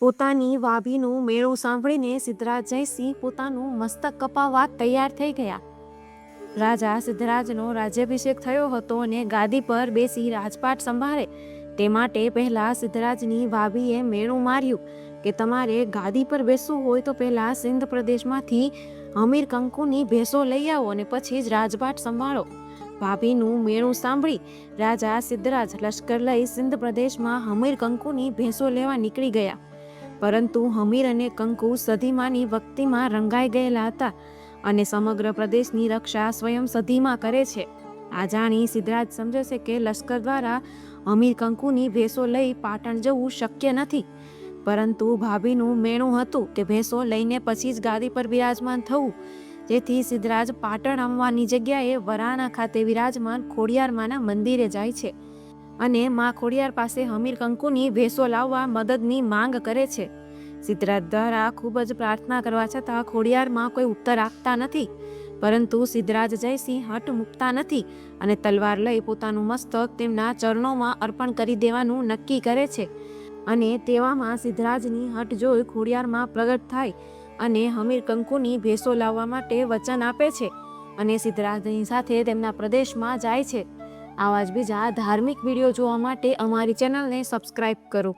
પોતાની વાભીનું મેળું સાંભળીને સિદ્ધરાજ જયસિંહ પોતાનું મસ્તક કપાવવા તૈયાર થઈ ગયા. રાજા સિદ્ધરાજનો રાજ્યાભિષેક થયો હતો અને ગાદી પર બેસી રાજપાટ સંભાળે. તે માટે પહેલા સિદ્ધરાજની વાભીએ મેળું માર્યું કે તમારે ગાદી પર બેસવું હોય તો પહેલાં સિંધ પ્રદેશમાંથી હમીર કંકુની ભેંસો લઈ આવો અને પછી જ રાજપાટ સંભાળો. ભાભીનું મેળું સાંભળી રાજા સિદ્ધરાજ લશ્કર લઈ સિંધ પ્રદેશમાં હમીર કંકુની ભેંસો લેવા નીકળી ગયા. પરંતુ હમીર અને કંકુ સધીમાની ભક્તિમાં રંગાઈ ગયેલા હતા અને સમગ્ર પ્રદેશની રક્ષા સ્વયં સધીમાં કરે છે. આ જાણી સિદ્ધરાજ સમજે છે કે લશ્કર દ્વારા હમીર કંકુની ભેંસો લઈ પાટણ જવું શક્ય નથી. પરંતુ ભાભીનું મેણું હતું કે ભેંસો લઈને પછી જ ગાદી પર બિરાજમાન થવું. જેથી સિદ્ધરાજ પાટણ આવવાની જગ્યાએ વરાણા ખાતે વિરાજમાન ખોડિયારમાંના મંદિરે જાય છે. અને મા ખોડિયાર પાસે હમીર કંકુની ભેંસો લાવવા મદદની માંગ કરે છે. સિદ્ધરાજ દ્વારા ખૂબ જ પ્રાર્થના કરવા છતાં ખોડિયારમાં કોઈ ઉત્તર આપતા નથી. પરંતુ સિદ્ધરાજ જયસિંહ હટ મૂકતા નથી અને તલવાર લઈ પોતાનું મસ્તક તેમના ચરણોમાં અર્પણ કરી દેવાનું નક્કી કરે છે. અને તેવામાં સિદ્ધરાજની હટ જોઈ ખોડિયારમાં પ્રગટ થાય અને હમીર કંકુની ભેંસો લાવવા માટે વચન આપે છે અને સિદ્ધરાજની સાથે તેમના પ્રદેશમાં જાય છે. આવા જ બીજા ધાર્મિક વીડિયો જોવા માટે અમારી ચેનલને સબસ્ક્રાઇબ કરો.